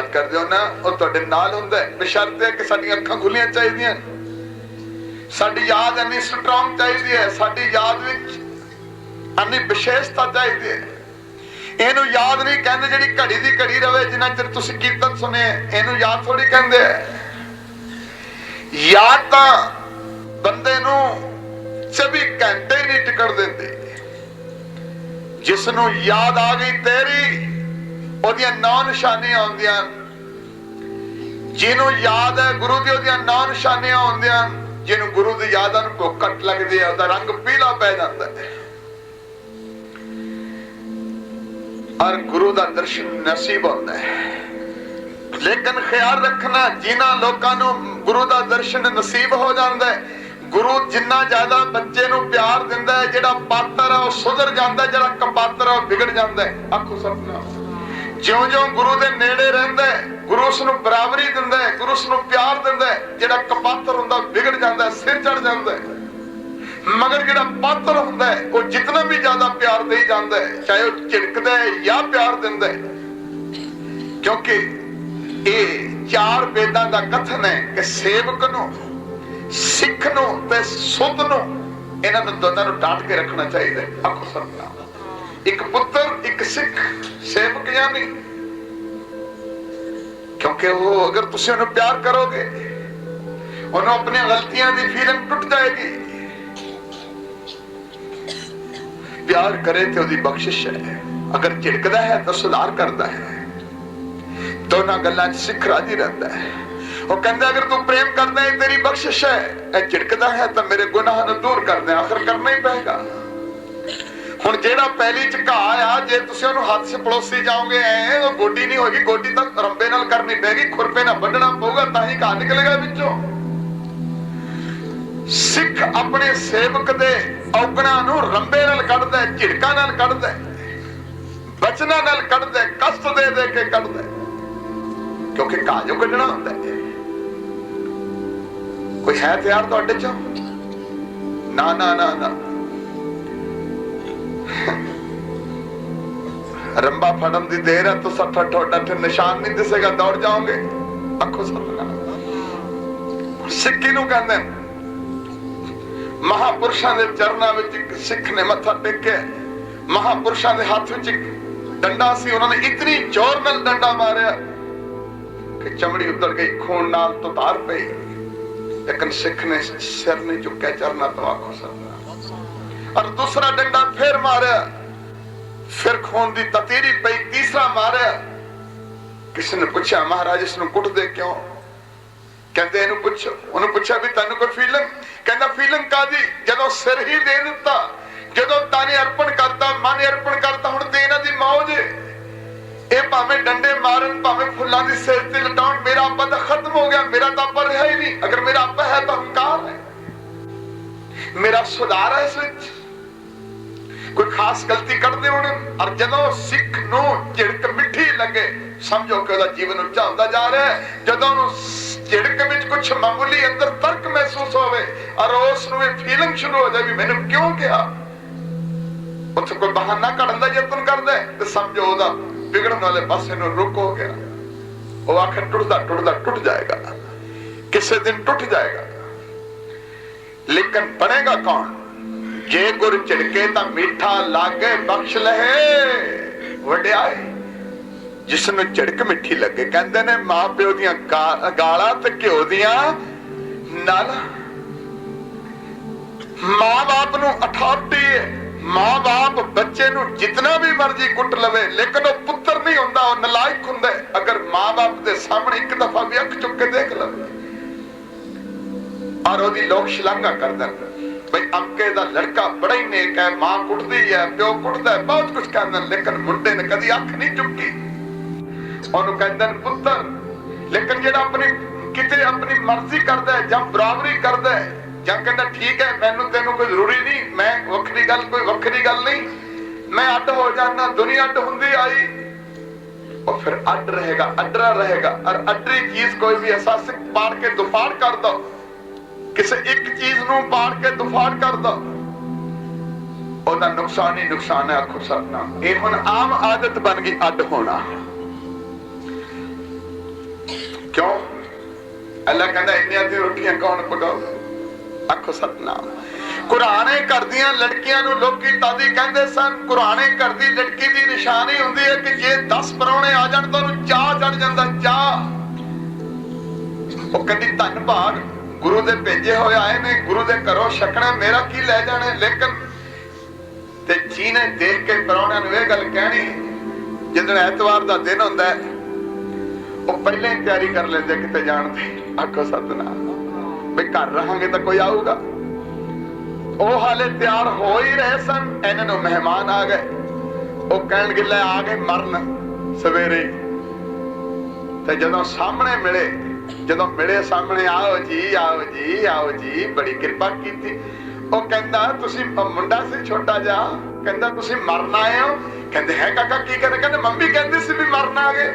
ਯਾਦ ਕਰਦੇ ਹੋ ਨਾ, ਉਹ ਤੁਹਾਡੇ ਨਾਲ ਹੁੰਦਾ ਹੈ। ਬਸ਼ਰਤੇ ਕਿ ਸਾਡੀਆਂ ਅੱਖਾਂ ਖੁੱਲੀਆਂ ਚਾਹੀਦੀਆਂ ਸਾਡੀ ਯਾਦ ਇੰਨੀ ਸਟਰੋਂਗ ਚਾਹੀਦੀ ਹੈ, ਸਾਡੀ ਯਾਦ ਵਿੱਚ ਇੰਨੀ ਵਿਸ਼ੇਸ਼ਤਾ ਚਾਹੀਦੀ ਹੈ। ਇਹਨੂੰ ਯਾਦ ਨਹੀਂ ਕਹਿੰਦੇ ਜਿਹੜੀ ਘੜੀ ਦੀ ਘੜੀ ਰਵੇ, ਜਿੰਨਾ ਚਿਰ ਤੁਸੀਂ ਕੀਰਤਨ ਸੁਣੇ ਇਹਨੂੰ ਯਾਦ ਥੋੜੀ ਕਹਿੰਦੇ ਯਾਦ ਤਾਂ ਬੰਦੇ ਨੂੰ 24 ਘੰਟੇ ਹੀ ਨਹੀਂ ਟਿਕਣ ਦਿੰਦੀ। ਜਿਸ ਨੂੰ ਯਾਦ ਆ ਗਈ ਤੇਰੀ ਉਹਦੀਆਂ ਨੌ ਨਿਸ਼ਾਨੀਆਂ ਆਉਂਦੀਆਂ ਜਿਹਨੂੰ ਯਾਦ ਹੈ ਗੁਰੂ ਦੀ, ਉਹਦੀਆਂ ਨੌ ਨਿਸ਼ਾਨੀਆਂ ਆਉਂਦੀਆਂ ਜਿਹਨੂੰ ਗੁਰੂ ਦੀ ਯਾਦ ਨੂੰ ਭੁੱਖ ਲੱਗਦੀ ਹੈ, ਉਹਦਾ ਰੰਗ ਪੀਲਾ ਪੈ ਜਾਂਦਾ ਹੈ। ਔਰ ਗੁਰੂ ਦਾ ਦਰਸ਼ਨ ਨਸੀਬ ਹੁੰਦਾ ਹੈ। ਲੇਕਿਨ ਖਿਆਲ ਰੱਖਣਾ, ਜਿਨ੍ਹਾਂ ਲੋਕਾਂ ਨੂੰ ਗੁਰੂ ਦਾ ਦਰਸ਼ਨ ਨਸੀਬ ਹੋ ਜਾਂਦਾ ਹੈ, ਗੁਰੂ ਜਿੰਨਾ ਜ਼ਿਆਦਾ ਬੱਚੇ ਨੂੰ ਪਿਆਰ ਦਿੰਦਾ ਹੈ, ਜਿਹੜਾ ਪਾਤਰ ਹੈ, ਉਹ ਸੁਧਰ ਜਾਂਦਾ ਹੈ, ਜਿਹੜਾ ਕਪਾਤਰ ਹੈ, ਉਹ ਵਿਗੜ ਜਾਂਦਾ ਹੈ। ਆਖੋ ਸਤਨਾਮ। ਜਿਉਂ-ਜਿਉਂ ਗੁਰੂ ਦੇ ਨੇੜੇ ਰਹਿੰਦਾ ਗੁਰੂ ਉਸ ਨੂੰ ਬਰਾਬਰੀ ਦਿੰਦਾ ਹੈ, ਗੁਰੂ ਉਸ ਨੂੰ ਪਿਆਰ ਦਿੰਦਾ ਹੈ, ਜਿਹੜਾ ਕਪਾਤਰ ਹੁੰਦਾ ਵਿਗੜ ਜਾਂਦਾ ਸਿਰ ਚੜ ਜਾਂਦਾ ਹੈ। ਮਗਰ ਜਿਹੜਾ ਪਾਤਰ ਹੁੰਦਾ ਹੈ, ਉਹ ਜਿੰਨਾ ਵੀ ਜ਼ਿਆਦਾ ਪਿਆਰ ਦੇਈ ਜਾਂਦਾ ਹੈ, ਚਾਹੇ ਉਹ ਝਿੜਕਦਾ ਹੈ ਜਾਂ ਪਿਆਰ ਦਿੰਦਾ ਹੈ। ਕਿਉਂਕਿ ਇਹ ਚਾਰ ਵੇਦਾਂ ਦਾ ਕਥਨ ਹੈ ਕਿ ਸੇਵਕ ਨੂੰ, ਸਿੱਖ ਨੂੰ ਤੇ ਸੁਧ ਨੂੰ ਇਹਨਾਂ ਨੂੰ ਦੋਨਾਂ ਨੂੰ ਡਾਂਟ ਕੇ ਰੱਖਣਾ ਚਾਹੀਦਾ ਹੈ। ਆਖੋ ਸਤਨਾਮ। ਇੱਕ ਪੁੱਤਰ, ਇੱਕ ਸਿੱਖ, ਸੇਵਕ ਯਾਨੀ ਕਿਉਂਕਿ ਉਹ ਅਗਰ ਤੁਸੀਂ ਉਹਨੂੰ ਪਿਆਰ ਕਰੋਗੇ, ਉਹਨੂੰ ਆਪਣੀਆਂ ਗਲਤੀਆਂ ਦੀ ਫੀਲਿੰਗ ਟੁੱਟ ਜਾਏਗੀ। ਪਿਆਰ ਕਰੇ ਤੇ ਉਹਦੀ ਬਖਸ਼ਿਸ਼ ਹੈ। ਅਗਰ ਝਿੜਕਦਾ ਹੈ ਤਾਂ ਸੁਧਾਰ ਕਰਦਾ ਹੈ। ਦੋਨਾਂ ਗੱਲਾਂ 'ਚ ਸਿੱਖ ਰਾਜੀ ਰਹਿੰਦਾ ਹੈ। ਉਹ ਕਹਿੰਦਾ, ਅਗਰ ਤੂੰ ਪ੍ਰੇਮ ਕਰਦਾ ਹੈ, ਤੇਰੀ ਬਖਸ਼ਿਸ਼ ਹੈ। ਇਹ ਝਿੜਕਦਾ ਹੈ ਤਾਂ ਮੇਰੇ ਗੁਨਾਹਾਂ ਨੂੰ ਦੂਰ ਕਰ ਦੇ ਆਖਰ ਕਰਨਾ ਹੀ ਪਏਗਾ। ਹੁਣ ਜਿਹੜਾ ਪਹਿਲੀ ਚ ਘਾਹ ਆ, ਜੇ ਤੁਸੀਂ ਉਹਨੂੰ ਹੱਥ 'ਚ ਪਲੋਸੀ ਜਾਓਗੇ, ਐ ਉਹ ਗੋਡੀ ਨਹੀਂ ਹੋਏਗੀ, ਗੋਡੀ ਤਾਂ ਰੰਬੇ ਨਾਲ ਕਰਨੀ ਪੈਗੀ, ਖੁਰਪੇ ਨਾਲ ਵੱਢਣਾ ਪਊਗਾ, ਤਾਂ ਹੀ ਘਾਹ ਨਿਕਲੇਗਾ ਵਿੱਚੋਂ। ਸਿੱਖ ਆਪਣੇ ਸੇਵਕ ਦੇ ਔਗਣਾ ਨੂੰ ਰੰਬੇ ਨਾਲ ਕੱਢਦਾ, ਝਿੜਕਾਂ ਨਾਲ ਕੱਢਦਾ, ਬਚਨਾਂ ਨਾਲ ਕੱਢਦਾ, ਕਸ਼ਟ ਦੇ ਦੇ ਕੇ ਕੱਢਦਾ, ਕਿਉਂਕਿ ਕਿਉਂਕਿ ਕਾਜੋ ਕੱਢਣਾ ਹੁੰਦਾ ਹੈ। ਕੋਈ ਹੈ ਤਿਆਰ ਤੁਹਾਡੇ ਚੋਂ? ਨਾ ਨਾ ਨਾ ਨਾ। ਰੰਬਾ ਫੜਨ ਦੀ ਦੇਰ ਹੈ, ਤਾਂ ਸੱਠਾ ਠੋਡਾ ਤੇ ਨਿਸ਼ਾਨ ਨਹੀਂ ਦਿਸੇਗਾ, ਦੌੜ ਜਾਓਗੇ? ਅੱਖੋ ਸਤਨਾ ਸਿੱਕੀ ਨੂੰ ਕਹਿੰਦੇ ਮਹਾਪੁਰਸ਼ਾਂ ਦੇ ਚਰਨਾਂ ਵਿੱਚ ਸਿੱਖ ਨੇ ਮੱਥਾ ਟੇਕਿਆ। ਮਹਾਪੁਰਸ਼ਾਂ ਦੇ ਹੱਥ ਵਿੱਚ ਡੰਡਾ ਸੀ, ਉਹਨਾਂ ਨੇ ਇਤਨੀ ਜ਼ੋਰ ਨਾਲ ਡੰਡਾ ਮਾਰਿਆ ਕਿ ਚਮੜੀ ਉੱਤਰ ਗਈ, ਖੂਨ ਨਾਲ ਤੁਤਾਰ ਪਈ। ਲੇਕਿਨ ਸਿੱਖ ਨੇ ਸਿਰ ਨਹੀਂ ਚੁੱਕਿਆ, ਚਰਨਾਂ ਤੋਂ ਆਖੋ ਸਤਨਾ ਔਰ ਦੂਸਰਾ ਡੰਡਾ ਫੇਰ ਮਾਰਿਆ। ਫਿਰ ਖੂਨ ਦੀ ਤਤੀਰੀ ਪਈ, ਤੀਸਰਾ ਮਾਰਿਆ ਕਿਸੇ ਨੇ ਪੁੱਛਿਆ, ਮਹਾਰਾਜ, ਇਸ ਨੂੰ ਕੁੱਟਦੇ ਕਿਉਂ? ਕਹਿੰਦੇ, ਇਹਨੂੰ ਪੁੱਛੋ, ਉਹਨੂੰ ਪੁੱਛਿਆ ਵੀ ਤੈਨੂੰ ਕੋਈ ਫੀਲਿੰਗ ਕਹਿੰਦਾ ਫੀਲਿੰਗ ਕਾਦੀ ਜਦੋਂ ਸਿਰ ਹੀ ਦੇ ਦਿੱਤਾ, ਜਦੋਂ ਤਾਨੇ ਅਰਪਣ ਕਰਤਾ, ਮਨ ਅਰਪਣ ਕਰਤਾ, ਹੁਣ ਤੇ ਇਹਨਾਂ ਦੀ ਮੌਜ ਹੈ। ਇਹ ਭਾਵੇਂ ਡੰਡੇ ਮਾਰਨ, ਭਾਵੇਂ ਫੁੱਲਾਂ ਦੀ ਸਿਰ ਤੇ ਲਟਾਉਣ, ਮੇਰਾ ਆਪਾ ਤਾਂ ਖਤਮ ਹੋ ਗਿਆ, ਮੇਰਾ ਤਾਂ ਆਪਾ ਰਿਹਾ ਹੀ ਨਹੀਂ। ਅਗਰ ਮੇਰਾ ਆਪਾ ਹੈ ਤਾਂ ਹੰਕਾਰ ਹੈ। ਮੇਰਾ ਸੁਧਾਰ ਹੈ ਇਸ ਵਿੱਚ। ਖਾਸ ਗਲਤੀ ਕਰਦੇ ਹੋਣ। ਔਰ ਜਦੋਂ ਸਿੱਖ ਨੂੰ ਝਿੜਕ ਮਿੱਠੀ ਲੱਗੇ, ਸਮਝੋ ਕਿ ਉਹਦਾ ਜੀਵਨ ਉੱਚਾ ਹੁੰਦਾ ਜਾ ਰਿਹਾ ਹੈ। ਜਦੋਂ ਉਹਨੂੰ ਝਿੜਕ ਵਿੱਚ ਕੁਝ ਮਾਮੂਲੀ ਅੰਦਰ ਤਰਕ ਮਹਿਸੂਸ ਹੋਵੇ, ਔਰ ਉਸ ਨੂੰ ਇਹ ਫੀਲਿੰਗ ਸ਼ੁਰੂ ਹੋ ਜਾਵੇ ਮੈਨੂੰ ਕਿਉਂ ਕਿਹਾ? ਉੱਥੇ ਕੋਈ ਬਹਾਨਾ ਕੱਢਣ ਦਾ ਯਤਨ ਕਰਦਾ ਤੇ ਸਮਝੋ ਉਹਦਾ ਵਿਗੜਨ ਵਾਲੇ ਪਾਸੇ ਨੂੰ ਰੁਕ ਹੋ ਗਿਆ। ਉਹ ਆਖਰ ਟੁੱਟਦਾ ਟੁੱਟਦਾ, ਟੁੱਟ ਜਾਏਗਾ। ਕਿਸੇ ਦਿਨ ਟੁੱਟ ਜਾਏਗਾ। ਲੇਕਿਨ ਬਣੇਗਾ ਕੌਣ? ਜੇ ਗੁਰ ਝਿੜਕੇ ਤਾਂ ਮਿੱਠਾ ਲਾਗੇ ਬਖਸ਼ ਲਹੇ। ਵਡਿਆਈ, ਜਿਸ ਨੂੰ ਝਿੜਕ ਮਿੱਠੀ ਲੱਗੇ, ਕਹਿੰਦੇ ਨੇ ਮਾਂ ਪਿਓ ਦੀਆਂ ਗਾਲਾਂ ਤੇ ਘਿਓ ਦੀਆਂ ਨਾਲ। ਮਾਂ-ਬਾਪ ਨੂੰ ਅਥਾਰਟੀ ਮਾਂ-ਬਾਪ ਬੱਚੇ ਨੂੰ ਜਿੰਨਾ ਵੀ ਮਰਜ਼ੀ ਕੁੱਟ ਲਵੇ, ਲੇਕਿਨ ਉਹ ਪੁੱਤਰ ਨਹੀਂ ਹੁੰਦਾ, ਉਹ ਨਲਾਇਕ ਹੁੰਦਾ। ਅਗਰ ਮਾਂ-ਬਾਪ ਦੇ ਸਾਹਮਣੇ ਇੱਕ ਦਫਾ ਵੀ ਅੱਖ ਚੁੱਕ ਕੇ ਦੇਖ ਲਵੇ, ਔਰ ਉਹਦੀ ਲੋਕ ਸ਼ਲਾਘਾ ਕਰਦੇ ਨੇ ਬਈ ਅੰਕੇ ਦਾ ਲੜਕਾ ਬੜਾ ਹੀ ਨੇਕ ਹੈ, ਮਾਂ ਕੁੱਟਦੀ ਹੈ, ਪਿਓ ਕੁੱਟਦਾ ਹੈ, ਬਹੁਤ ਕੁਝ ਕਹਿੰਦੇ ਲੇਕਿਨ ਮੁੰਡੇ ਨੇ ਕਦੀ ਅੱਖ ਨਹੀਂ ਚੁੱਕੀ। ਉਹਨੂੰ ਕਹਿੰਦੇ ਨੇ, ਪੁੱਤਰ, ਲੇਕਿਨ ਜਿਹੜਾ ਆਪਣੀ, ਕਿਤੇ ਆਪਣੀ ਮਰਜ਼ੀ ਕਰਦਾ ਹੈ ਜਾਂ ਬਰਾਬਰੀ ਕਰਦਾ ਹੈ, ਜਾਂ ਕਹਿੰਦਾ ਠੀਕ ਹੈ, ਮੈਨੂੰ ਤੈਨੂੰ ਕੋਈ ਜ਼ਰੂਰੀ ਨਹੀਂ, ਮੈਂ ਵੱਖਰੀ ਗੱਲ, ਕੋਈ ਵੱਖਰੀ ਗੱਲ ਨਹੀਂ। ਮੈਂ ਅੱਡ ਹੋ ਜਾਣਾ ਦੁਨੀਆ ਅੱਡ ਹੁੰਦੀ ਆਈ। ਉਹ ਫਿਰ ਅੱਡ ਰਹੇਗਾ, ਅੱਡਰਾ ਰਹੇਗਾ, ਔਰ ਅੱਡਰੀ ਚੀਜ਼ ਕੋਈ ਵੀ ਅਸਾਸਿਕ ਪਾੜ ਕੇ ਦੁਫਾੜ ਕਰ ਦੋ ਕਿਸੇ ਇੱਕ ਚੀਜ਼ ਨੂੰ ਪਾੜ ਕੇ ਦੁਫਾੜ ਕਰ ਉਹਦਾ ਨੁਕਸਾਨ ਹੀ ਨੁਕਸਾਨ ਹੈ ਆਖੋ ਇਹ ਹੁਣ ਆਮ ਆਦਤ ਬਣ ਗਈ ਅੱਡ ਹੋਣਾ। ਅੱਲਾ ਕਹਿੰਦਾ, ਇੰਨੀਆਂ ਤੇ ਰੋਟੀਆਂ ਕੌਣ ਪਕਾਊਗਾ ਆਖੋ ਸਤਨਾਮ ਕੁਰਾਨੇ ਘਰ ਦੀਆਂ ਲੜਕੀਆਂ ਨੂੰ, ਲੋਕੀ ਤਾਦੀ ਕਹਿੰਦੇ ਸਨ, ਕੁਰਾਨੇ ਘਰ ਦੀ ਲੜਕੀ ਦੀ ਨਿਸ਼ਾਨੀ ਹੁੰਦੀ ਹੈ ਕਿ ਜੇ 10 ਪਰੌਣੇ ਆ ਜਾਣ ਤਾਂ ਉਹਨੂੰ ਚਾਹ ਚੜ ਜਾਂਦਾ, ਚਾਹ। ਉਹ ਕਹਿੰਦੀ ਧੰਨ ਭਾਗ ਗੁਰੂ ਦੇ ਭੇਜੇ ਹੋਏ ਆਏ ਨੇ, ਗੁਰੂ ਦੇ ਘਰੋਂ ਛਕਣਾ ਮੇਰਾ ਕੀ ਲੈ ਜਾਣਾ ਲੇਕਿਨ ਤੇ ਜੀਨੇ ਦੇਖ ਕੇ ਪਰੌਣਿਆਂ ਨੂੰ ਇਹ ਗੱਲ ਕਹਿਣੀ ਜਦੋਂ ਐਤਵਾਰ ਦਾ ਦਿਨ ਹੁੰਦਾ ਉਹ ਪਹਿਲਾਂ ਹੀ ਤਿਆਰੀ ਕਰ ਲੈਂਦੇ ਕਿਤੇ ਜਾਣ ਦੀ, ਆਖੋ ਸਤਨਾਮ। ਵੀ ਘਰ ਰਹਾਂਗੇ ਤਾਂ ਕੋਈ ਆਊਗਾ। ਉਹ ਹਾਲੇ ਤਿਆਰ ਹੋ ਹੀ ਰਹੇ ਸਨ, ਇਹਨਾਂ ਨੂੰ ਮਹਿਮਾਨ ਆ ਗਏ। ਉਹ ਕਹਿਣਗੇ, ਲੈ ਆ ਗਏ ਮਰਨ ਸਵੇਰੇ। ਤੇ ਜਦੋਂ ਸਾਹਮਣੇ ਮਿਲੇ ਜਦੋਂ ਮਿਲੇ ਸਾਹਮਣੇ ਆਓ ਜੀ ਆਓ ਜੀ ਆਓ ਜੀ, ਬੜੀ ਕਿਰਪਾ ਕੀਤੀ। ਉਹ ਕਹਿੰਦਾ, ਤੁਸੀਂ ਮੁੰਡਾ ਸੀ, ਛੋਟਾ ਜਿਹਾ। ਕਹਿੰਦਾ, ਤੁਸੀਂ ਮਰਨ ਆਏ ਹੋ? ਕਹਿੰਦੇ, ਹੈ ਕਾਕਾ, ਕੀ ਕਹਿੰਦੇ? ਕਹਿੰਦੇ, ਮੰਮੀ ਕਹਿੰਦੀ ਸੀ ਵੀ ਮਰਨ ਆ ਗਏ।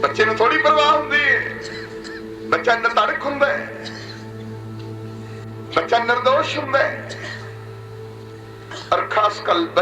ਬੱਚੇ ਨੂੰ ਥੋੜੀ ਪਰਵਾਹ ਹੁੰਦੀ ਹੈ ਬੱਚਾ ਨਿਰਧੜਕ ਹੁੰਦਾ ਹੈ ਬੱਚਾ ਨਿਰਦੋਸ਼ ਹੁੰਦਾ ਹੈ ਔਰ ਖਾਸ ਕਰ